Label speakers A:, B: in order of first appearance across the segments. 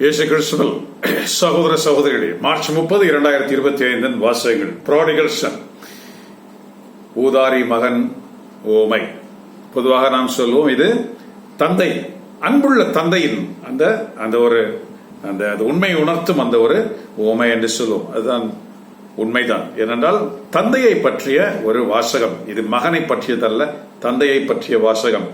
A: இயேசு கிறிஸ்துவல் சகோதர சகோதரிகளே மார்ச் முப்பது இரண்டாயிரத்தி இருபத்தி ஐந்தின் வாசகங்கள் ப்ராடிகல் சன் ஊதாரி மகன் ஓமை. பொதுவாக நாம் சொல்லுவோம் இது தந்தை அன்புள்ள தந்தையின் அந்த அந்த ஒரு அந்த அது உண்மை உணர்த்தும் அந்த ஒரு ஓமை என்று சொல்லுவோம் அதுதான் உண்மைதான். ஏனென்றால் தந்தையை பற்றிய ஒரு வாசகம் இது மகனை பற்றியதல்ல தந்தையை பற்றிய வாசகம்.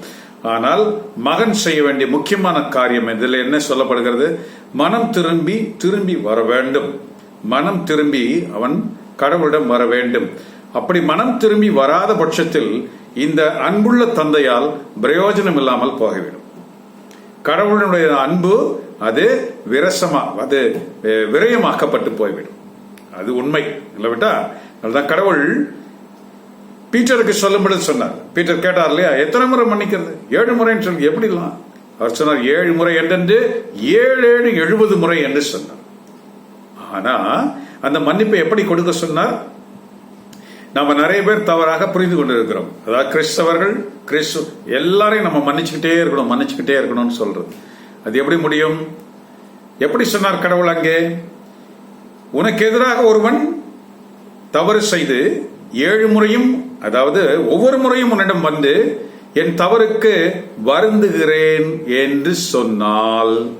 A: ஆனால் மகன் செய்ய வேண்டிய முக்கியமான காரியம் இதில் என்ன சொல்லப்படுகிறது? மனம் திரும்பி திரும்பி வர வேண்டும். மனம் திரும்பி அவன் கடவுளிடம் வர வேண்டும். அப்படி மனம் திரும்பி வராத பட்சத்தில் இந்த அன்புள்ள தந்தையால் பிரயோஜனம் இல்லாமல் போகவிடும். கடவுளுடைய அன்பு அது விரசமா அது விரயமாக்கப்பட்டு போய்விடும். அது உண்மை இல்லவிட்டா? அதுதான் கடவுள் பீட்டருக்கு சொல்லும்படி சொன்னார். பீட்டர் கேட்டார் இல்லையா எத்தனை முறை மன்னிக்கிறது? ஏழு முறைன்னு சொல்லி எப்படிலாம் அவர் சொன்னார் ஏழு முறை என்றென்று ஏழு ஏழு எழுபது முறை என்று சொன்னார். ஆனா அந்த மன்னிப்பை எப்படி கொடுக்க சொன்னார்? நம்ம நிறைய பேர் தவறாக புரிந்து கொண்டிருக்கிறோம். அதாவது கிறிஸ்தவர்கள் கிறிஸ்து எல்லாரையும் நம்ம மன்னிச்சுக்கிட்டே இருக்கணும் மன்னிச்சுக்கிட்டே இருக்கணும்னு சொல்றது. அது எப்படி முடியும்? எப்படி சொன்னார் கடவுள் அங்கே? உனக்கு எதிராக ஒருவன் தவறு செய்து ஏழு முறையும் அதாவது ஒவ்வொரு முறையும் உன்னிடம் வந்து என் தவறுக்கு வருந்துகிறேன் என்று சொன்னால்.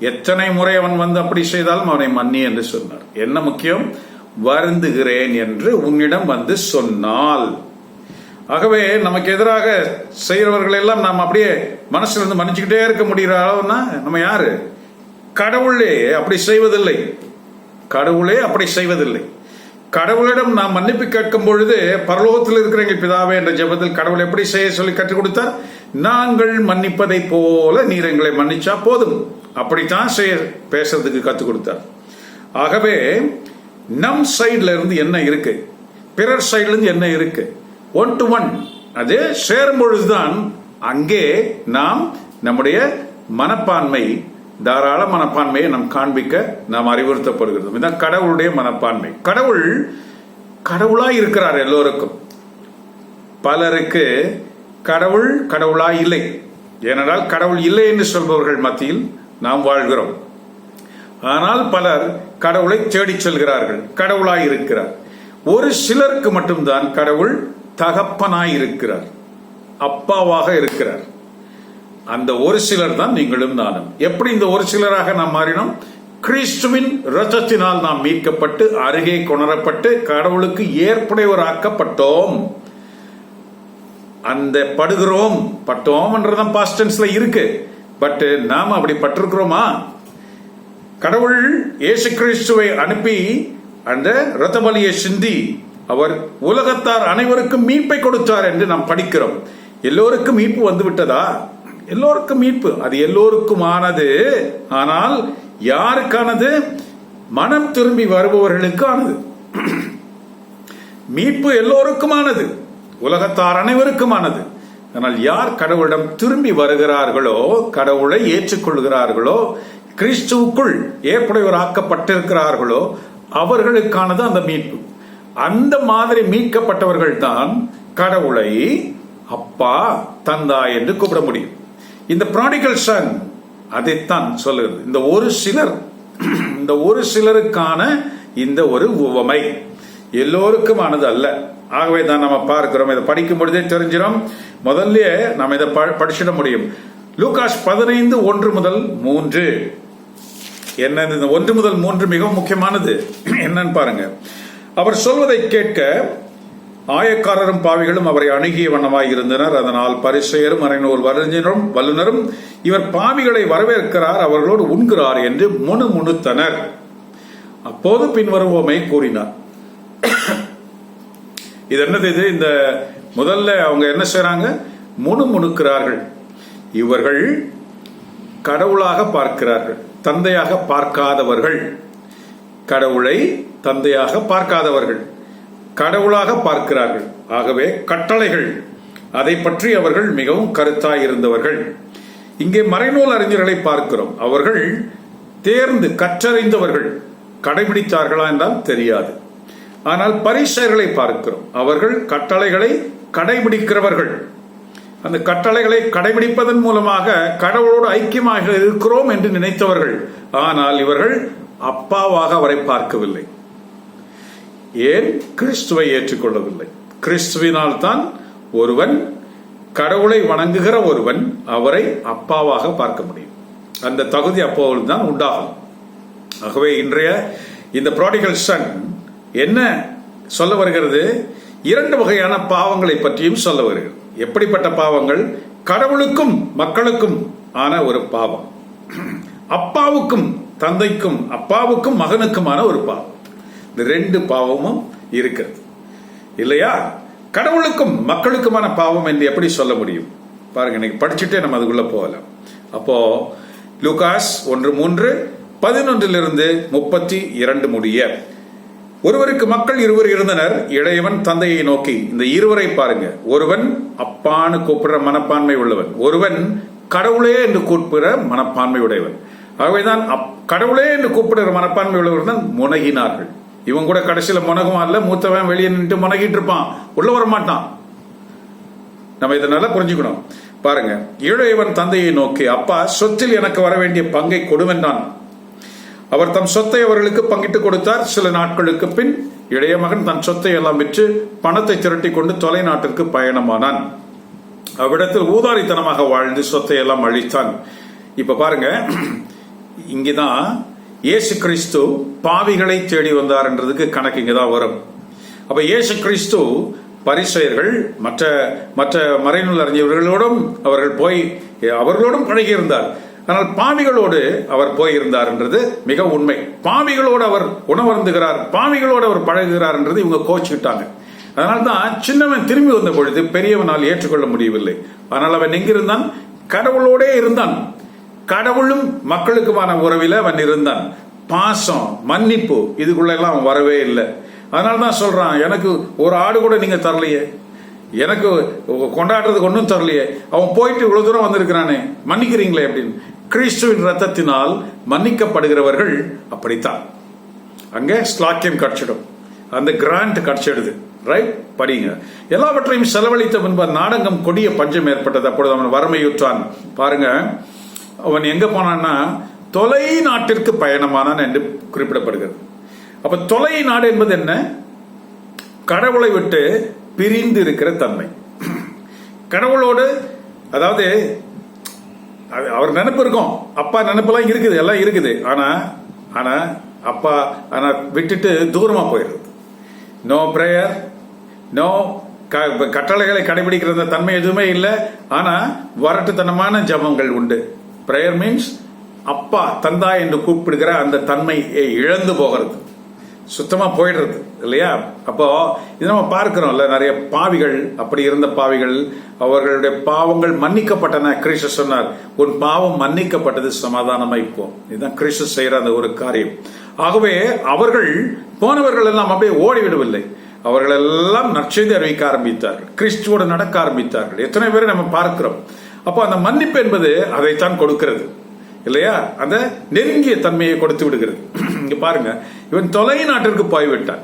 A: எத்தனை முறை அவன் வந்து அப்படி செய்தாலும் அவனை மன்னி என்று சொன்னார். என்ன முக்கியம்? வருந்துகிறேன் என்று உன்னிடம் வந்து சொன்னால். ஆகவே நமக்கு எதிராக செய்கிறவர்கள் எல்லாம் நாம் அப்படியே மனசுல இருந்து மன்னிச்சுக்கிட்டே இருக்க முடிகிற அளவுனா நம்ம யாரு? கடவுளே அப்படி செய்வதில்லை. கடவுளே அப்படி செய்வதில்லை. கடவுளிடம் நாம் மன்னிப்பு கேட்கும் பொழுது பரலோகத்தில் இருக்கிற எங்கள் பிதாவே என்ற ஜெபத்தில் கடவுள் எப்படி செய்ய சொல்லி கற்றுக் கொடுத்தார்? நாங்கள் மன்னிப்பதை போல நீர் எங்களை மன்னிச்சா போதும். அப்படித்தான் செய்ய பேசுறதுக்கு கற்றுக் கொடுத்தார். ஆகவே நம் சைட்ல இருந்து என்ன இருக்கு? பிறர் சைட்ல இருந்து என்ன இருக்கு? ஒன் டு ஒன் அது சேரும் பொழுதுதான் அங்கே நாம் நம்முடைய மனப்பான்மை தாராள மனப்பான்மையை நாம் காண்பிக்க நாம் அறிவுறுத்தப்படுகிறோம். இதுதான் கடவுளுடைய மனப்பான்மை. கடவுள் கடவுளாய் இருக்கிறார் எல்லோருக்கும். பலருக்கு கடவுள் கடவுளாய் இல்லை. ஏனென்றால் கடவுள் இல்லை என்று சொல்பவர்கள் மத்தியில் நாம் வாழ்கிறோம். ஆனால் பலர் கடவுளை தேடி செல்கிறார்கள். கடவுளாய் இருக்கிறார். ஒரு சிலருக்கு மட்டும்தான் கடவுள் தகப்பனாய் இருக்கிறார். அப்பாவாக இருக்கிறார். அந்த ஒரு சிலர் தான் நீங்களும் நானும். எப்படி இந்த ஒரு சிலராக நாம் மாறினோம்? கிறிஸ்துவின் ரத்தத்தினால் நாம் மீட்கப்பட்டு அருகே கொணரப்பட்டு கடவுளுக்கு ஏற்புடையவராக்கப்பட்டோம். அந்த படுகிறோம். பட்டோம் என்றதான் பாஸ்டன்ஸ்ல இருக்கு. பட் நாம் அப்படி பட்டிருக்கிறோமா? கடவுள் இயேசு கிறிஸ்துவை அனுப்பி அந்த ரத்த பலியை சிந்தி அவர் உலகத்தார் அனைவருக்கும் மீட்பை கொடுத்தார் என்று நாம் படிக்கிறோம். எல்லோருக்கும் மீட்பு வந்து விட்டதா எல்லோருக்கும் மீட்பு. அது எல்லோருக்குமானது. ஆனால் யாருக்கானது? மனம் திரும்பி வருபவர்களுக்கானது. மீட்பு எல்லோருக்குமானது. உலகத்தார் அனைவருக்குமானது. ஆனால் யார் கடவுளிடம் திரும்பி வருகிறார்களோ கடவுளை ஏற்றுக்கொள்கிறார்களோ கிறிஸ்துவுக்குள் ஏற்புடையவராக்கப்பட்டிருக்கிறார்களோ அவர்களுக்கானது அந்த மீட்பு. அந்த மாதிரி மீட்கப்பட்டவர்கள் தான் கடவுளை அப்பா தந்தா என்று கூப்பிட முடியும். இந்த ப்ராடிகல் சன் அதைத்தான் சொல்லுகிறது. இந்த ஒரு சிலர் இந்த ஒரு சிலருக்கான இந்த ஒரு உவமை. எல்லோருக்குமானது அல்ல. ஆகவே தான் நம்ம பார்க்கிறோம். இதை படிக்கும் பொழுதே தெரிஞ்சிடும். முதல்ல நம்ம இதை ப- படிச்சிட முடியும். லூகாஸ் பதினைந்து ஒன்று முதல் மூன்று. என்ன இந்த ஒன்று முதல் மூன்று மிகவும் முக்கியமானது. என்னன்னு பாருங்க. அவர் சொல்வதை கேட்க ஆயக்காரரும் பாவிகளும் அவரை அணுகிய வண்ணமாய் இருந்தனர். அதனால் பரிசெயரும் மறைநூல் வல்லுநரும் இவர் பாவிகளை வரவேற்கிறார் அவர்களோடு உண்கிறார் என்று முணு முணுத்தனர் அப்போது பின்வருவோமை கூறினார். இது என்னது இது? இந்த முதல்ல அவங்க என்ன செய்றாங்க? முணு முணுக்கிறார்கள் இவர்கள் கடவுளாக பார்க்கிறார்கள். தந்தையாக பார்க்காதவர்கள். கடவுளை தந்தையாக பார்க்காதவர்கள். கடவுளாக பார்க்கிறார்கள். ஆகவே கட்டளைகள். அதை பற்றி அவர்கள் மிகவும் கருத்தாய் இருந்தவர்கள் இங்கே மறைநூல் அறிஞர்களை பார்க்கிறோம். அவர்கள் தேர்ந்து கற்றறிந்தவர்கள். கடைபிடித்தார்களா என்றால் தெரியாது. ஆனால் பரிசர்களை பார்க்கிறோம். அவர்கள் கட்டளைகளை கடைபிடிக்கிறவர்கள். அந்த கட்டளைகளை கடைபிடிப்பதன் மூலமாக கடவுளோடு ஐக்கியமாக இருக்கிறோம் என்று நினைத்தவர்கள். ஆனால் இவர்கள் அப்பாவாக அவரை பார்க்கவில்லை. ஏன் கிறிஸ்துவை ஏற்றுக்கொள்ளவில்லை? கிறிஸ்துவினால் தான் ஒருவன் கடவுளை வணங்குகிற ஒருவன் அவரை அப்பாவாக பார்க்க முடியும். அந்த தகுதி அப்போது தான் உண்டாகும். ஆகவே இன்றைய இந்த ப்ராடிகல் சன் என்ன சொல்ல வருகிறது? இரண்டு வகையான பாவங்களை பற்றியும் சொல்ல வருகிறது. எப்படிப்பட்ட பாவங்கள்? கடவுளுக்கும் மக்களுக்கும் ஆன ஒரு பாவம். அப்பாவுக்கும் தந்தைக்கும் அப்பாவுக்கும் மகனுக்குமான ஒரு பாவம். இந்த ரெண்டு பாவமும் இருக்கிறது. இல்லையா? கடவுளுக்கும் மக்களுக்குமான பாவம் என்று எப்படி சொல்ல முடியும்? பாருங்க இன்னைக்கு படிச்சுட்டே நம்ம அதுக்குள்ள போகலாம். அப்போ லூகாஸ் ஒன்று மூன்று பதினொன்றிலிருந்து முப்பத்தி இரண்டு முடிய. ஒருவருக்கு மக்கள் இருவர் இருந்தனர். இளையவன் தந்தையை நோக்கி இந்த இருவரை பாருங்க. ஒருவன் அப்பான்னு கூப்பிடுற மனப்பான்மை உள்ளவன். ஒருவன் கடவுளே என்று கூப்பிடுற மனப்பான்மை உடையவன். ஆகவேதான் அப்- கடவுளே என்று கூப்பிடுற மனப்பான்மை உள்ளவர்கள் தான் முனகினார்கள். இவன் கூட கடைசியில் முனகுவான் இல்ல மூத்தவன் வெளியே நின்று முனகிட்டு இருப்பான். உள்ள வர மாட்டான் நம்ம இதை நல்லா புரிஞ்சுக்கணும். பாருங்க இளையவன் தந்தையை நோக்கி அப்பா சொத்தில் எனக்கு வர வேண்டிய பங்கை கொடுவென்றான் அவர் தம் சொத்தை அவர்களுக்கு பங்கிட்டு கொடுத்தார். சில நாட்களுக்கு பின் இளைய மகன் தன் சொத்தை எல்லாம் விற்று பணத்தை திரட்டி கொண்டு தொலைநாட்டிற்கு பயணமானான். அவ்விடத்தில் ஊதாரித்தனமாக வாழ்ந்து சொத்தை எல்லாம் அழித்தான். இப்ப பாருங்க இங்கதான் இயேசு கிறிஸ்து பாவிகளை தேடி வந்தார் என்றதுக்கு கணக்கு இங்கதான் வரும். அப்ப இயேசு கிறிஸ்து பரிசெயர்கள் மற்ற மற்ற மறைநூல் அறிஞர்களோடும் அவர்கள் போய் அவர்களோடும் பழகியிருந்தார். ஆனால் பாவிகளோடு அவர் போயிருந்தார் என்றது மிக உண்மை. பாவிகளோடு அவர் உணவருந்துகிறார் பாவிகளோடு அவர் பழகுகிறார் என்றது இவங்க கோச்சுக்கிட்டாங்க. அதனால தான் சின்னவன் திரும்பி வந்த பொழுது பெரியவனால் ஏற்றுக்கொள்ள முடியவில்லை. ஆனால் அவன் எங்கிருந்தான்? கடவுளோடே இருந்தான். கடவுளும் மக்களுக்குமான உறவில் அவன் இருந்தான். பாசம் மன்னிப்பு இதுக்குள்ளெல்லாம் அவன் வரவே இல்லை. அதனால தான் சொல்றான் எனக்கு ஒரு ஆடு கூட நீங்க தரலையே. எனக்கு கொண்டாடுறதுக்கு ஒன்றும் தரலையே. அவன் போயிட்டு இவ்வளவு தூரம் வந்திருக்கிறானே. மன்னிக்கிறீங்களே அப்படின்னு. கிறிஸ்துவின் ரத்தத்தினால் மன்னிக்கப்படுகிறவர்கள் அப்படித்தான். அங்கே ஸ்லாக்கியம் கிடைச்சிடும் அந்த கிராண்ட் கிடைச்சிடுது ரைட் படிங்க. எல்லாவற்றையும் செலவழித்த முன்பு நாடகம் கொடிய பஞ்சம் ஏற்பட்டது. அப்பொழுது அவன் வறுமையுற்றான். பாருங்க. அவன் எங்க போனான்னா தொலை நாட்டிற்கு பயணமானான் என்று குறிப்பிடப்படுகிறது. அப்ப தொலை நாடு என்பது என்ன? கடவுளை விட்டு பிரிந்து இருக்கிற தன்மை. கடவுளோடு அதாவது அது அவர் நினைப்பு இருக்கும். அப்பா நினைப்பெல்லாம் இருக்குது எல்லாம் இருக்குது. ஆனா ஆனா அப்பா ஆனா விட்டுட்டு தூரமா போயிடுறது. நோ பிரேயர் நோ கட்டளைகளை கடைபிடிக்கிற தன்மை எதுவுமே இல்லை. ஆனா வரட்டுத்தனமான ஜபங்கள் உண்டு. ப்ரேயர் மீன்ஸ் அப்பா தந்தா என்று கூப்பிடுகிற அந்த தன்மையை இழந்து போகிறது. சுத்தமாக போயிடுறது இல்லையா? அப்போ இது நம்ம பார்க்கிறோம்ல நிறைய பாவிகள் அப்படி இருந்த பாவிகள் அவர்களுடைய பாவங்கள் மன்னிக்கப்பட்டன. கிறிஸ்து சொன்னார் உன் பாவம் மன்னிக்கப்பட்டது சமாதானமாய் இப்போ இதுதான் கிறிஸ்து செய்யற அந்த ஒரு காரியம். ஆகவே அவர்கள் போனவர்கள் எல்லாம் அப்படியே ஓடிவிடவில்லை. அவர்கள் எல்லாம் நற்செய்தி அறிவிக்க ஆரம்பித்தார்கள். கிறிஸ்துவோடு நடக்க ஆரம்பித்தார்கள். எத்தனை பேரை நம்ம பார்க்கிறோம். அப்போ அந்த மன்னிப்பு என்பது அதைத்தான் கொடுக்கிறது. இல்லையா? அந்த நெருங்கிய தன்மையை கொடுத்து விடுகிறது. இங்க பாருங்க. இவன் தொலை நாட்டிற்கு போய்விட்டான்.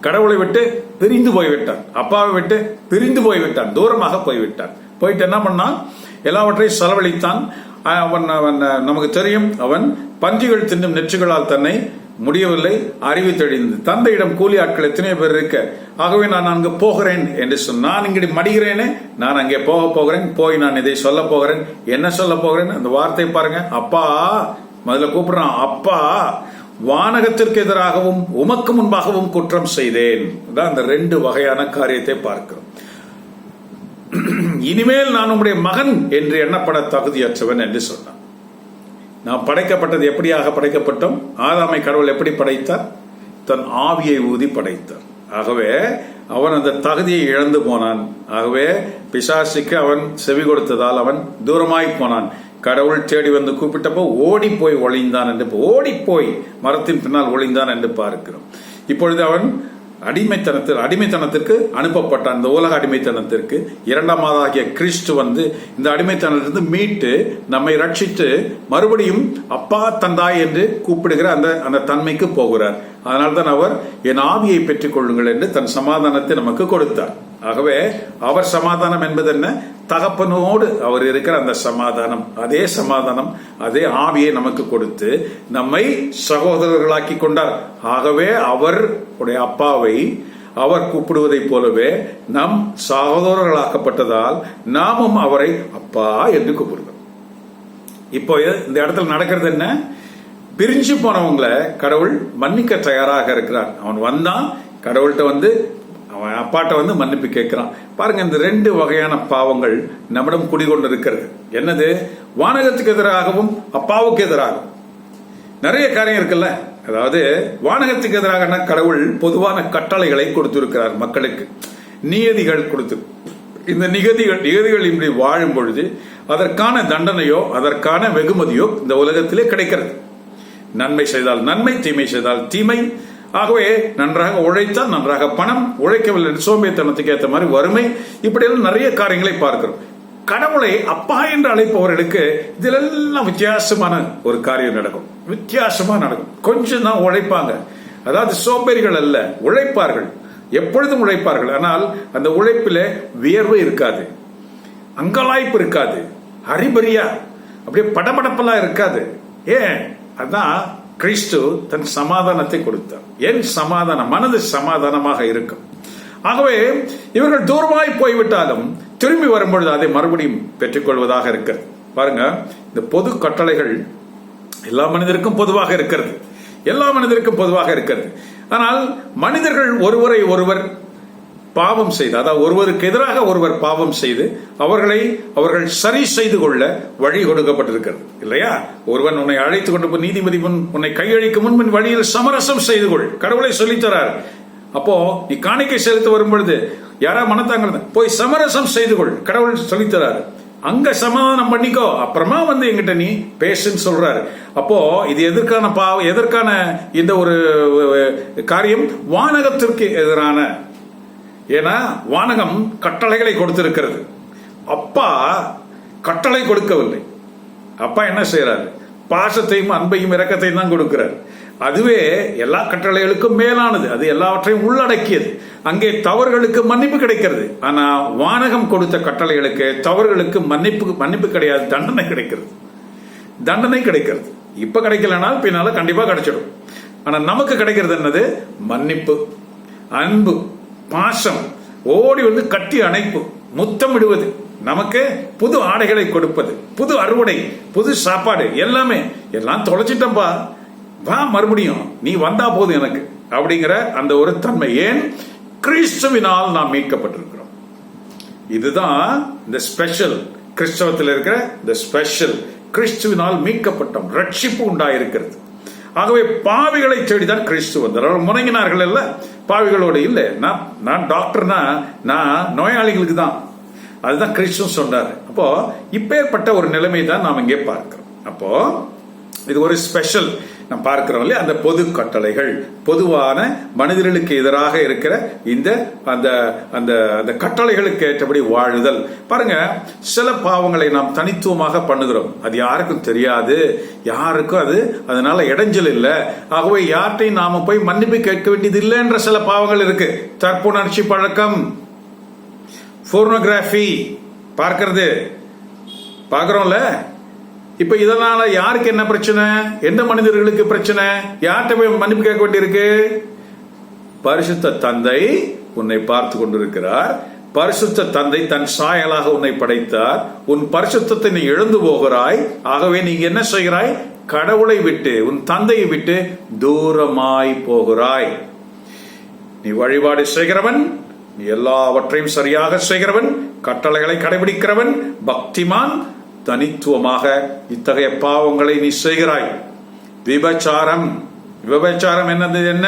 A: கடவுளை விட்டு பிரிந்து போய்விட்டான். அப்பாவை விட்டு பிரிந்து போய்விட்டான். தூரமாக போய்விட்டான். போயிட்டு என்ன பண்ணான்? எல்லாவற்றையும் செலவழித்தான். அவன் அவன் நமக்கு தெரியும். அவன் பன்றிகள் தின்னும் நெற்றுகளால் தன்னை முடியவில்லை. அறிவு தெளிந்து. தந்தையிடம் கூலி ஆட்கள் எத்தனை பேர் இருக்க ஆகவே நான் அங்கு போகிறேன் என்று சொன்ன நான் இங்கே மடிகிறேனே நான் அங்கே போக போகிறேன் போய் நான் இதை சொல்ல போகிறேன். என்ன சொல்ல போகிறேன் அந்த வார்த்தை பாருங்க. அப்பா முதல்ல கூப்பிடுறான். அப்பா வானகத்திற்கு எதிராகவும் உமக்கு முன்பாகவும் குற்றம் செய்தேன். தான் அந்த ரெண்டு வகையான காரியத்தை பார்க்கிறோம். இனிமேல் நான் உங்களுடைய மகன் என்று எண்ணப்பட தகுதியற்றவன் என்று சொன்னான். நாம் படைக்கப்பட்டது எப்படியாக படைக்கப்பட்டோம்? ஆதாமை கடவுள் எப்படி படைத்தார்? தன் ஆவியை ஊதி படைத்தார். ஆகவே அவன் அந்த தகுதியை இழந்து போனான். ஆகவே பிசாசுக்கு அவன் செவி கொடுத்ததால் அவன் தூரமாய் போனான். கடவுள் தேடி வந்து கூப்பிட்டப்போ ஓடி போய் ஒளிந்தான் என்று ஓடி போய் மரத்தின் பின்னால் ஒளிந்தான் என்று பார்க்கிறோம். இப்பொழுது அவன் அடிமைத்தனத்தில் அடிமைத்தனத்திற்கு அனுப்பப்பட்டான் இந்த உலக அடிமைத்தனத்திற்கு இரண்டாவதாகிய கிறிஸ்து வந்து இந்த அடிமைத்தனத்திலிருந்து மீட்டு நம்மை ரட்சித்து மறுபடியும் அப்பா தந்தாய் என்று கூப்பிடுகிற அந்த அந்த தன்மைக்கு போகிறார். அதனால்தான் அவர் என் ஆவியை பெற்றுக் கொள்ளுங்கள் என்று தன் சமாதானத்தை நமக்கு கொடுத்தார். ஆகவே அவர் சமாதானம் என்பது என்ன? தகப்பனோடு அவர் இருக்கிற அந்த சமாதானம் அதே சமாதானம் அதே ஆவியை நமக்கு கொடுத்து நம்மை சகோதரர்களாக்கி கொண்டார். ஆகவே அவர் உடைய அப்பாவை அவர் கூப்பிடுவதைப் போலவே நம் சகோதரர்களாக்கப்பட்டதால் நாமும் அவரை அப்பா என்று கூப்பிடுகிறோம். இப்போ இந்த இடத்துல நடக்கிறது என்ன? பிரிஞ்சு போனவங்களை கடவுள் மன்னிக்க தயாராக இருக்கிறார். அவன் வந்தான் கடவுள்கிட்ட வந்து அவன் அப்பாட்ட வந்து மன்னிப்பு கேட்கிறான். பாருங்க இந்த ரெண்டு வகையான பாவங்கள் நம்மிடம் குடிகொண்டு இருக்கிறது. என்னது? வானகத்துக்கு எதிராகவும் அப்பாவுக்கு எதிராகவும். நிறைய காரியம் இருக்குல்ல? அதாவது வானகத்துக்கு எதிராக கடவுள் பொதுவான கட்டளைகளை கொடுத்திருக்கிறார் மக்களுக்கு. நியதிகள் கொடுத்து இந்த நிகதிகள் நிகதிகள் இப்படி வாழும் பொழுது அதற்கான தண்டனையோ அதற்கான வெகுமதியோ இந்த உலகத்திலே கிடைக்கிறது. நன்மை செய்தால் நன்மை தீமை செய்தால் தீமை. ஆகவே நன்றாக உழைத்தால் நன்றாக பணம் உழைக்கவில்லை சோம்பேத்தனத்துக்கு ஏற்ற மாதிரி வறுமை. இப்படியெல்லாம் நிறைய காரியங்களை பார்க்கிறோம். கடவுளை அப்பா என்று அழைப்பவர்களுக்கு இதிலெல்லாம் வித்தியாசமான ஒரு காரியம் நடக்கும். வித்தியாசமா நடக்கும். கொஞ்சம் தான் உழைப்பாங்க. அதாவது சோம்பேறிகள் அல்ல உழைப்பார்கள். எப்பொழுதும் உழைப்பார்கள். ஆனால் அந்த உழைப்பில வியர்வு இருக்காது. அங்கலாய்ப்பு இருக்காது. அறிபறியா அப்படியே படபடப்பெல்லாம் இருக்காது. ஏன்? அதான் கிறிஸ்து தன் சமாதானத்தை கொடுத்தார். என் சமாதானம் மனது சமாதானமாக இருக்கும். ஆகவே இவர்கள் தூரமாய் போய்விட்டாலும் திரும்பி வரும்பொழுது அதை மறுபடியும் பெற்றுக்கொள்வதாக இருக்கிறது. பாருங்க இந்த பொது கட்டளைகள் எல்லா மனிதருக்கும் பொதுவாக இருக்கிறது. எல்லா மனிதருக்கும் பொதுவாக இருக்கிறது. ஆனால் மனிதர்கள் ஒருவரை ஒருவர் பாவம் செய்து அதாவது ஒருவருக்கு எதிராக ஒருவர் பாவம் செய்து அவர்களை அவர்கள் சரி செய்து கொள்ள வழி கொடுக்கப்பட்டிருக்கிறது. இல்லையா? ஒருவன் உன்னை அழைத்து கொண்டு போய் நீதிபதி முன் உன்னை கையழிக்கும் முன் பின் வழியில் சமரசம் செய்து கொள். கடவுளை சொல்லித்தரார் அப்போ நீ காணிக்கை செலுத்த வரும்பொழுது யாரா மனத்தாங்க போய் சமரசம் செய்து கொள். கடவுள் சொல்லித்தராரு அங்க சமாதானம் பண்ணிக்கோ. அப்புறமா வந்து எங்கிட்ட நீ பேசுன்னு சொல்றாரு. அப்போ இது எதற்கான பாவ எதற்கான இந்த ஒரு காரியம்? வானகத்திற்கு எதிரான ஏன்னா வானகம் கட்டளைகளை கொடுத்திருக்கிறது. அப்பா கட்டளை கொடுக்கவில்லை. அப்பா என்ன செய்யறாரு பாசத்தையும் அன்பையும் இரக்கத்தையும் தான் கொடுக்கிறார். அதுவே எல்லா கட்டளைகளுக்கும் மேலானது. அது எல்லாவற்றையும் உள்ளடக்கியது. அங்கே தவறுகளுக்கு மன்னிப்பு கிடைக்கிறது. ஆனா வானகம் கொடுத்த கட்டளைகளுக்கு தவறுகளுக்கு மன்னிப்பு மன்னிப்பு கிடையாது. தண்டனை கிடைக்கிறது. தண்டனை கிடைக்கிறது. இப்ப கிடைக்கலனால் பின்னால கண்டிப்பா கிடைச்சிடும். ஆனா நமக்கு கிடைக்கிறது என்னது? மன்னிப்பு. அன்பு. பாசம். ஓடி வந்து கட்டி அணைப்பு. முத்தமிடுவது. நமக்கு புது ஆடைகளை கொடுப்பது. புது அறுவடை புது சாப்பாடு எல்லாமே. எல்லாம் தொலைச்சிட்டப்பா வா மறுபடியும். நீ வந்தா போதும் எனக்கு. அப்படிங்கிற அந்த ஒரு தன்மை. ஏன்? கிறிஸ்துவினால் நாம் மீட்கப்பட்டிருக்கிறோம். இதுதான் இந்த ஸ்பெஷல் கிறிஸ்தவத்தில் இருக்கிற இந்த ஸ்பெஷல் கிறிஸ்துவினால் மீட்கப்பட்டோம். ரட்சிப்பு உண்டாயிருக்கிறது. ஆகவே பாவிகளை தேடிதான் கிறிஸ்து வந்தார். அவர் முணங்கினார்கள் பாவிகளோடு இல்லை. நான் நான் டாக்டர்னா நான் நோயாளிகளுக்கு தான். அதுதான் கிறிஸ்து சொன்னார். அப்போ இப்பேற்பட்ட ஒரு நிலைமை தான் நாம் இங்கே பார்க்கிறோம். அப்போ இது ஒரு ஸ்பெஷல் நாம் பார்க்கிறோம் இல்லையா? அந்த பொது கட்டளைகள் பொதுவான மனிதர்களுக்கு எதிராக இருக்கிற இந்த அந்த அந்த அந்த கட்டளைகளுக்கு ஏற்றபடி வாழுதல். பாருங்க சில பாவங்களை நாம் தனித்துவமாக பண்ணுகிறோம். அது யாருக்கும் தெரியாது. யாருக்கும் அது அதனால இடைஞ்சல் இல்லை. ஆகவே யார்ட்டையும் நாம போய் மன்னிப்பு கேட்க வேண்டியது இல்லை என்ற சில பாவங்கள் இருக்கு. தற்புணர்ச்சி பழக்கம் போர்னோகிராஃபி பார்க்கறது. பார்க்குறோம்ல? இப்ப இதனால யாருக்கு என்ன பிரச்சனை? எந்த மனிதர்களுக்கு பிரச்சனை? யார்கிட்ட போய் மன்னிப்பு கேட்க வேண்டியிருக்கு? பரிசுத்த தந்தை உன்னை பார்த்து கொண்டிருக்கிறார். பரிசுத்த தந்தை தன் சாயலாக உன்னை படைத்தார். உன் பரிசுத்தத்தை நீ எழுந்து போகிறாய். ஆகவே நீ என்ன செய்கிறாய்? கடவுளை விட்டு உன் தந்தையை விட்டு தூரமாய் போகிறாய். நீ வழிபாடு செய்கிறவன் நீ எல்லாவற்றையும் சரியாக செய்கிறவன் கட்டளைகளை கடைபிடிக்கிறவன் பக்திமான் தனித்துவமாக இத்தகைய பாவங்களை நீ செய்கிறாய். விபச்சாரம். விபச்சாரம் என்னது என்ன?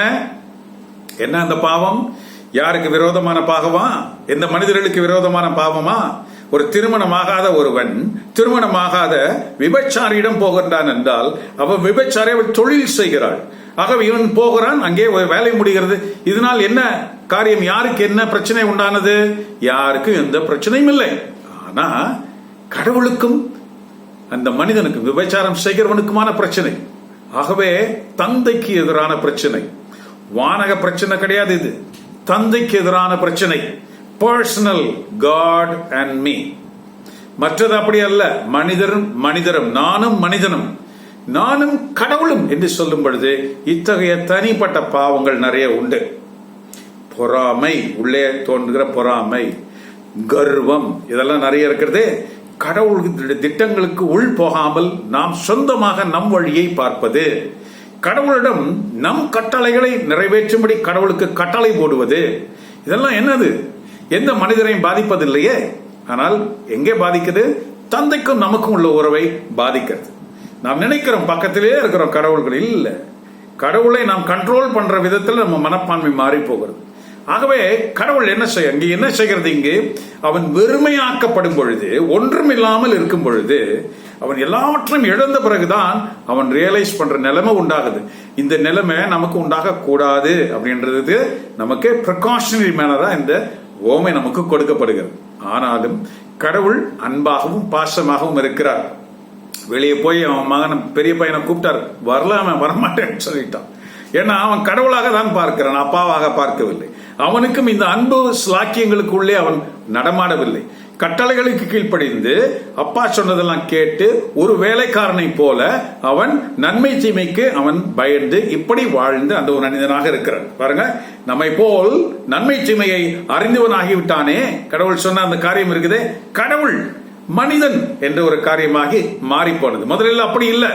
A: என்ன அந்த பாவம்? யாருக்கு விரோதமான பாகமா? எந்த மனிதர்களுக்கு விரோதமான பாவமா? ஒரு திருமணமாகாத ஒருவன் திருமணமாகாத விபச்சாரியிடம் போகின்றான் என்றால் அவன் விபச்சாரி அவள் தொழில் செய்கிறாள். ஆகவே இவன் போகிறான் அங்கே வேலை முடிகிறது. இதனால் என்ன காரியம்? யாருக்கு என்ன பிரச்சனை உண்டானது? யாருக்கும் எந்த பிரச்சனையும் இல்லை. ஆனா கடவுளுக்கும் அந்த மனிதனுக்கும் விபச்சாரம் செய்கிறவனுக்குமான பிரச்சனை. ஆகவே தந்தைக்கு எதிரான பிரச்சனை. வானக பிரச்சனை கிடையாது இது. தந்தைக்கு எதிரான பிரச்சனை. பர்சனல் காட் அண்ட் மீ மற்றது அப்படி அல்ல. மனிதரும் மனிதரும். நானும் மனிதனும். நானும் கடவுளும் என்று சொல்லும் பொழுது இத்தகைய தனிப்பட்ட பாவங்கள் நிறைய உண்டு. பொறாமை. உள்ளே தோன்றுகிற பொறாமை. கர்வம். இதெல்லாம் நிறைய இருக்கிறது. கடவுள் திட்டங்களுக்கு உள் போகாமல் நாம் சொந்தமாக நம் வழியை பார்ப்பது கடவுளிடம் நம் கட்டளைகளை நிறைவேற்றும்படி கடவுளுக்கு கட்டளை போடுவது இதெல்லாம் என்னது? எந்த மனிதரையும் பாதிப்பதில்லையே. ஆனால் எங்கே பாதிக்குது? தந்தைக்கும் நமக்கும் உள்ள உறவை பாதிக்கிறது. நாம் நினைக்கிறோம் பக்கத்திலே இருக்கிறோம் கடவுள்கள். இல்லை. கடவுளை நாம் கண்ட்ரோல் பண்ற விதத்தில் நம்ம மனப்பான்மை மாறி போகிறது ஆகவே கடவுள் என்ன செய்ய இங்கே என்ன செய்கிறது இங்கு? அவன் வெறுமையாக்கப்படும் பொழுது ஒன்றும் இல்லாமல் இருக்கும் பொழுது அவன் எல்லாவற்றையும் இழந்த பிறகுதான் அவன் ரியலைஸ் பண்ற நிலைமை உண்டாகுது. இந்த நிலைமை நமக்கு உண்டாக கூடாது அப்படின்றது நமக்கு ப்ரிகாஷனரி மேனரா இந்த ஓமை நமக்கு கொடுக்கப்படுகிறது. ஆனாலும் கடவுள் அன்பாகவும் பாசமாகவும் இருக்கிறார். வெளியே போய் அவன் மகன் பெரிய பையனை கூப்பிட்டார். வரல அவன் வரமாட்டேன்னு சொல்லிட்டான். ஏன்னா அவன் கடவுளாக தான் பார்க்கிறான் அப்பாவாக பார்க்கவில்லை. அவனுக்கும் இந்த அன்பு ஸ்லாக்கியங்களுக்குள்ளே அவன் நடமாடவில்லை. கட்டளைகளுக்கு கீழ்ப்படிந்து அப்பா சொன்னதெல்லாம் கேட்டு ஒரு வேலைக்காரனை போல அவன் நன்மை தீமைக்கு அவன் பயந்து இப்படி வாழ்ந்து அந்த ஒரு மனிதனாக இருக்கிறான். பாருங்க நம்மை போல் நன்மை தீமையை அறிந்தவனாகிவிட்டானே. கடவுள் சொன்ன அந்த காரியம் இருக்குதே. கடவுள் மனிதன் என்ற ஒரு காரியமாகி மாறி போனது முதலில் அப்படி இல்லை.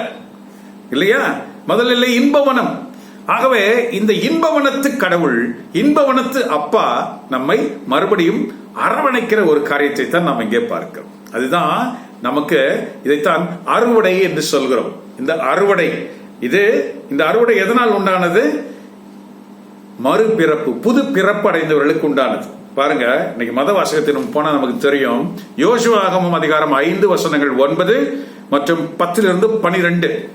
A: இல்லையா? முதலில் இன்பவனம். ஆகவே இந்த இன்பவனத்து கடவுள் இன்பவனத்து அப்பா நம்மை மறுபடியும் அரவணைக்கிற ஒரு காரியத்தை தான் நாம் இங்கே பார்க்கிறோம். அதுதான் நமக்கு இதைத்தான் அறுவடை என்று சொல்கிறோம். இந்த அறுவடை இது இந்த அறுவடை எதனால் உண்டானது? மறுபிறப்பு புது பிறப்பு அடைந்தவர்களுக்கு உண்டானது. பாருங்க இன்னைக்கு மத வாசகத்தின் போனா நமக்கு தெரியும். யோசுவாகமும் அதிகாரம் ஐந்து வசனங்கள் ஒன்பது மற்றும் பத்திலிருந்து பனிரெண்டு.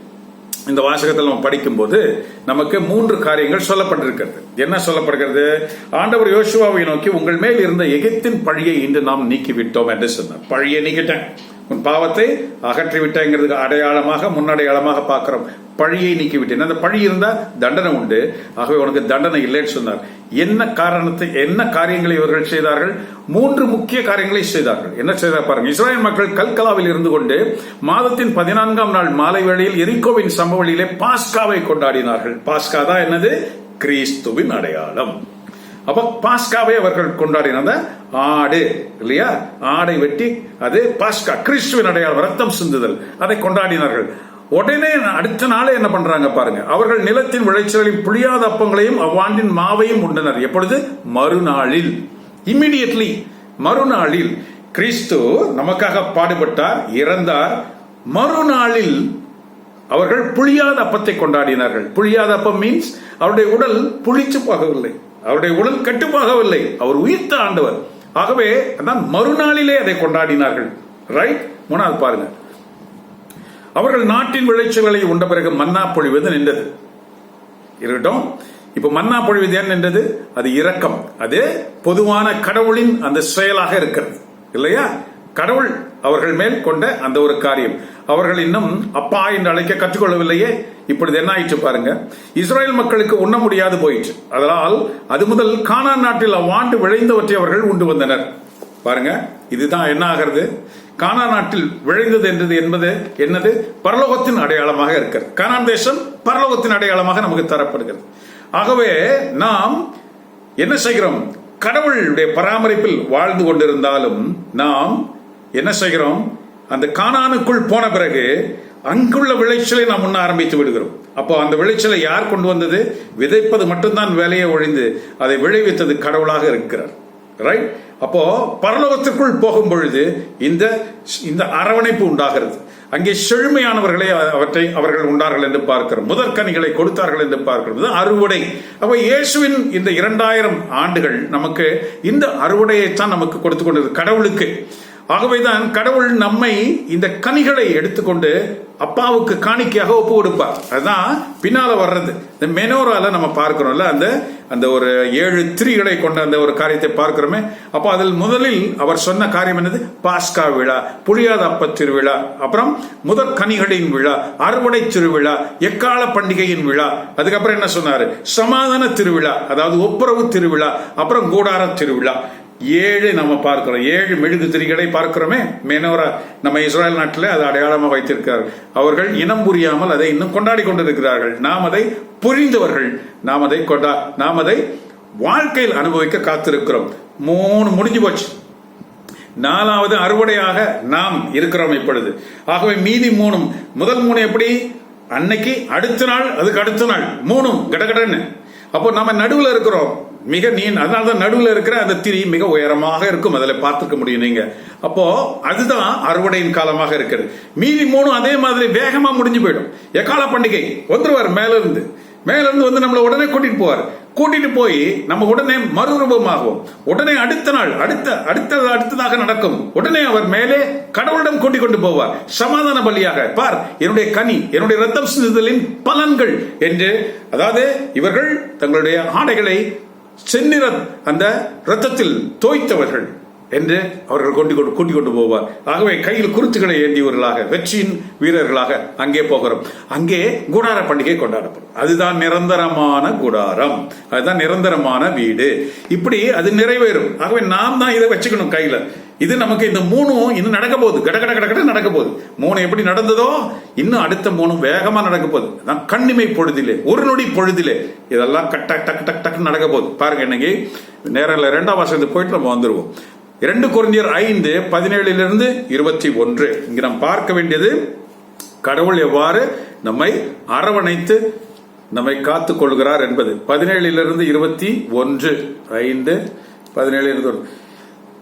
A: இந்த வாசகத்தில் நம்ம படிக்கும்போது நமக்கு மூன்று காரியங்கள் சொல்லப்பட்டிருக்கிறது. என்ன சொல்லப்படுகிறது? ஆண்டவர் யோசுவாவை நோக்கி உங்கள் மேல் இருந்த எகிப்தின் பழியை இன்று நாம் நீக்கிவிட்டோம் என்று சொன்னார். பழியை நீக்கிட்டேன். உன் பாவத்தை அகற்றி விட்டேங்கிறதுக்கு அடையாளமாக முன்னடையாளமாக பார்க்கிறோம். பழியை நீக்கி விட்டேன் அந்த பழி இருந்தா தண்டனை உண்டு. ஆகவே உனக்கு தண்டனை இல்லைன்னு சொன்னார். என்ன காரணத்தை என்ன காரியங்களை இவர்கள் செய்தார்கள்? மூன்று முக்கிய காரியங்களை செய்தார்கள். என்ன செய்தார் பாருங்க. இஸ்ரேல் மக்கள் கல்கலாவில் இருந்து கொண்டு மாதத்தின் பதினான்காம் நாள் மாலை வேளையில் எரிக்கோவின் சம்பவளியிலே பாஸ்காவை கொண்டாடினார்கள். பாஸ்கா தான் என்னது? கிறிஸ்துவின் அடையாளம். அப்ப பாஸ்காவை அவர்கள் கொண்டாடின ஆடு இல்லையா? ஆடை வெட்டி அது பாஸ்கா கிறிஸ்துவின் அடையாளம் ரத்தம் சிந்துதல். அதை கொண்டாடினார்கள். உடனே அடுத்த நாளே என்ன பண்றாங்க பாருங்க. அவர்கள் நிலத்தின் விளைச்சலையும் புளியாத அப்பங்களையும் அவ்வாண்டின் மாவையும் உண்டனர். எப்பொழுது? மறுநாளில். இம்மிடியட்லி மறுநாளில். கிறிஸ்து நமக்காக பாடுபட்டார் இறந்தார். மறுநாளில் அவர்கள் புளியாத அப்பத்தை கொண்டாடினார்கள். புளியாத அப்பம் மீன்ஸ் அவருடைய உடல் புளிச்சு போகவில்லை. அவருடைய உடல் கட்டுப்பாகவில்லை. அவர் உயிர்த்த ஆண்டவர். ஆகவே அதான் மறுநாளிலே அதை கொண்டாடினார்கள். ரைட் மூணாவது பாருங்க. அவர்கள் நாட்டின் விளைச்சல்களை உண்ட பிறகு மன்னா பொழிவது நின்றது. இருக்கட்டும். இப்ப மன்னா பொழிவது ஏன் நின்றது? அது இரக்கம். அது பொதுவான கடவுளின் அந்த செயலாக இருக்கிறது. இல்லையா? கடவுள் அவர்கள் மேல் கொண்ட அந்த ஒரு காரியம். அவர்கள் இன்னும் அப்பா என்று அழைக்க கற்றுக்கொள்ளவில்லையே இப்பொழுது என்ன ஆயிற்று பாருங்க. இஸ்ரேல் மக்களுக்கு உண்ண முடியாது போயிற்று. அதனால் அது முதல் கானா நாட்டில் அவ்வாண்டு விளைந்தவற்றை அவர்கள் உண்டு வந்தனர். பாருங்க இதுதான் என்ன ஆகிறது? கானா நாட்டில் விளைந்தது என்றது என்பது என்னது? பரலோகத்தின் அடையாளமாக இருக்கிறது. கானான் தேசம் பரலோகத்தின் அடையாளமாக நமக்கு தரப்படுகிறது. ஆகவே நாம் என்ன செய்கிறோம்? கடவுளுடைய பராமரிப்பில் வாழ்ந்து கொண்டிருந்தாலும் நாம் என்ன செய்கிறோம்? அந்த கானானுக்குள் போன பிறகு அங்குள்ள விளைச்சலை நாம் உண்ண ஆரம்பித்து விடுகிறோம். அப்போ அந்த விளைச்சலை யார் கொண்டு வந்தது? விதைப்பது மட்டும்தான் வேலையை ஒழிந்து அதை விளைவித்தது கடவுளாக இருக்கிறார். ரைட் அப்போ பரலோகத்திற்குள் போகும் பொழுது இந்த இந்த அரவணைப்பு உண்டாகிறது. அங்கே செழுமையானவர்களை அவற்றை அவர்கள் உண்டார்கள் என்று பார்க்கிறோம். முதற்கனிகளை கொடுத்தார்கள் என்று பார்க்கிறது அறுவடை. அப்போ இயேசுவின் இந்த இரண்டாயிரம் ஆண்டுகள் நமக்கு இந்த அறுவடையைத்தான் நமக்கு கொடுத்து கொண்டது கடவுளுக்கு. ஆகவேதான் கடவுள் நம்மை இந்த கனிகளை எடுத்துக்கொண்டு அப்பாவுக்கு காணிக்கையாக ஒப்பு கொடுப்பார். அதுதான் பின்னால வர்றது. இந்த மெனோரால நம்ம பார்க்கிறோம்ல அந்த அந்த ஒரு ஏழு திரிகளை கொண்ட அந்த ஒரு காரியத்தை பார்க்கிறோமே அப்போ அதில் முதலில் அவர் சொன்ன காரியம் என்னது? பாஸ்கா விழா புளியாத அப்ப திருவிழா அப்புறம் முதற் கனிகளின் விழா அறுவடை திருவிழா எக்கால பண்டிகையின் விழா அதுக்கப்புறம் என்ன சொன்னாரு? சமாதான திருவிழா அதாவது ஒப்புரவு திருவிழா அப்புறம் கூடார திருவிழா. ஏழு நம்ம பார்க்கிறோம். ஏழு மெழுகு திரிகளை பார்க்கிறோமே. மெனோரா நம்ம இஸ்ரேல் நாட்டில் அதை அடையாளமாக வைத்திருக்கிறார்கள் அவர்கள் இனம் புரியாமல் அதை இன்னும் கொண்டாடி கொண்டிருக்கிறார்கள். நாம் அதை புரிந்தவர்கள். நாம் அதை கொண்டா நாம் அதை வாழ்க்கையில் அனுபவிக்க காத்திருக்கிறோம். மூணு முடிஞ்சு போச்சு. நாலாவது அறுவடையாக நாம் இருக்கிறோம் இப்பொழுது. ஆகவே மீதி மூணும் முதல் மூணு எப்படி? அன்னைக்கு அடுத்த நாள் அதுக்கு அடுத்த நாள். மூணும் கடகடன்னு. அப்போ நம்ம நடுவில் இருக்கிறோம். மிக நீ அதனால தான் நடுவில் இருக்கிற அந்த திரி மிக உயரமாக இருக்கும். அதில் பார்த்துக்க முடியும் நீங்க. அப்போ அதுதான் அறுவடையின் காலமாக இருக்கிறது. மீதி மூணும் அதே மாதிரி வேகமா முடிஞ்சு போயிடும். எக்கால பண்டிகை? வந்துருவார் மேலேருந்து. மேலேருந்து வந்து நம்மளை உடனே கூட்டிட்டு போவார். கூட்டிட்டு போய் நம்ம உடனே மறுரூபமாகும் உடனே அடுத்த நாள் அடுத்த அடுத்த அடுத்ததாக நடக்கும். உடனே அவர் மேலே கடவுளிடம் கூட்டிக் கொண்டு போவார். சமாதான பலியாக. பார் என்னுடைய கனி என்னுடைய ரத்தம் சிந்துதலின் பலன்கள் என்று. அதாவது இவர்கள் தங்களுடைய ஆடைகளை செந்நிற அந்த ரத்தத்தில் தோய்த்தவர்கள் என்று அவர்கள் கொண்டு கொண்டு கூட்டிக் கொண்டு போவார். ஆகவே கையில் குருத்துக்களை ஏந்தியவர்களாக வெற்றியின் வீரர்களாக அங்கே போகிறோம். அங்கே கூடார பண்டிகை கொண்டாடப்படும். அதுதான் நிரந்தரமான கூடாரம். அதுதான் நிரந்தரமான வீடு. இப்படி அது நிறைவேறும். ஆகவே நாம் தான் இதை வச்சுக்கணும் கையில. இது நமக்கு இந்த மூணும் இன்னும் நடக்க போகுது கட கட கட கட நடக்க போகுது மூணு எப்படி நடந்ததோ இன்னும் அடுத்த மூணும் வேகமா நடக்க போகுது அதான் கண்ணிமை பொழுதிலே ஒரு நொடி பொழுதிலே இதெல்லாம் கட்ட டக் டக் டக் நடக்க போகுது பாருங்க இன்னைக்கு நேரில் ரெண்டாம் வருஷத்துக்கு போயிட்டு நம்ம வந்துருவோம். இரண்டு குறைஞர் ஐந்து பதினேழிலிருந்து இருபத்தி ஒன்று. இங்கே நாம் பார்க்க வேண்டியது கடவுள் எவ்வாறு நம்மை அரவணைத்து நம்மை காத்து கொள்கிறார் என்பது. பதினேழிலிருந்து இருபத்தி ஒன்று. ஐந்து பதினேழு இருந்து ஒரு-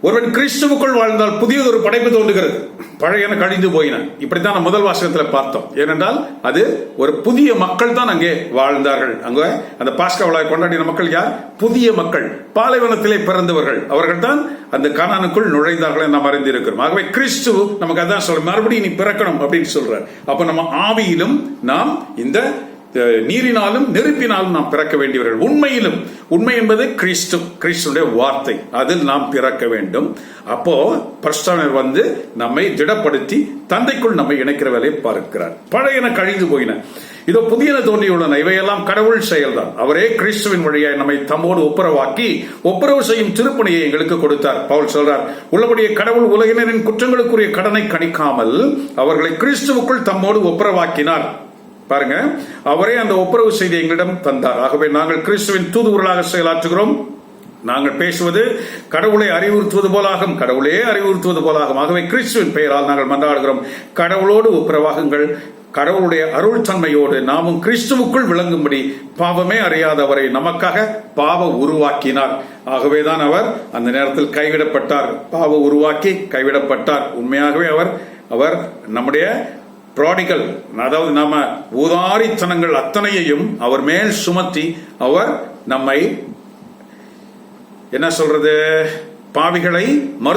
A: ஒருவன் கிறிஸ்துவுக்குள் வாழ்ந்தால் புதியதொரு படைப்பு தோன்றுகிறது. பழையன கழிந்து போயின. இப்படித்தான் நம்ம முதல் வாசகத்தில் பார்த்தோம். ஏனென்றால் அது ஒரு புதிய மக்கள் தான் அங்கே வாழ்ந்தார்கள். அங்க அந்த பாஸ்கா விழாவை கொண்டாடின மக்கள் யார்? புதிய மக்கள். பாலைவனத்திலே பிறந்தவர்கள். அவர்கள் தான் அந்த கணானுக்குள் நுழைந்தார்கள் நாம் அறிந்திருக்கிறோம். ஆகவே கிறிஸ்து நமக்கு அதான் சொல்ற மறுபடியும் நீ பிறக்கணும் அப்படின்னு சொல்றார். அப்ப நம்ம ஆவியிலும் நாம் இந்த நீரினாலும் நெருப்பினாலும் நாம் பிறக்க வேண்டியவர்கள். உண்மையிலும் உண்மை என்பது கிறிஸ்து கிறிஸ்துடைய வார்த்தை. அதில் நாம் பிறக்க வேண்டும். அப்போ பிரஸ்தானர் வந்து நம்மை திடப்படுத்தி தந்தைக்குள் நம்மை இணைக்கிற வேலையை பார்க்கிறார். பழையன கழிந்து போயின. இதோ புதியன தோன்றியுள்ளன இவையெல்லாம் கடவுள் செயல்தான். அவரே கிறிஸ்துவின் வழியாய் நம்மை தம்மோடு ஒப்புரவாக்கி ஒப்புரவு செய்யும் திருப்பணியை எங்களுக்கு கொடுத்தார். பவுல் சொல்றார் உள்ளபடியே கடவுள் உலகினரின் குற்றங்களுக்குரிய கடனை கணிக்காமல் அவர்களை கிறிஸ்துவுக்குள் தம்மோடு ஒப்புரவாக்கினார். பாருங்க. அவரே அந்த ஒப்புரவு செய்தி எங்களிடம் தந்தார். ஆகவே நாங்கள் கிறிஸ்துவின் தூதுவர்களாக செயலாற்றுகிறோம். நாங்கள் பேசுவது கடவுளை அறிவுறுத்துவது போலாகும் கடவுளையே அறிவுறுத்துவது போலாகும். ஆகவே கிறிஸ்துவின் பெயரால் நாங்கள் மன்றாடுகிறோம். கடவுளோடு ஒப்புரவாகுங்கள். கடவுளுடைய அருள் தன்மையோடு நாமும் கிறிஸ்துவுக்குள் விளங்கும்படி பாவமே அறியாதவரை நமக்காக பாவ உருவாக்கினார். ஆகவேதான் அவர் அந்த நேரத்தில் கைவிடப்பட்டார். பாவ உருவாக்கி கைவிடப்பட்டார். உண்மையாகவே அவர் அவர் நம்முடைய ப்ராடிகல் அதாவது நம்ம ஊதாரித்தனங்கள் அத்தனையையும் அவர் மேல் சுமத்தி அவர் நம்மை என்ன சொல்றது பாவிகளை மறு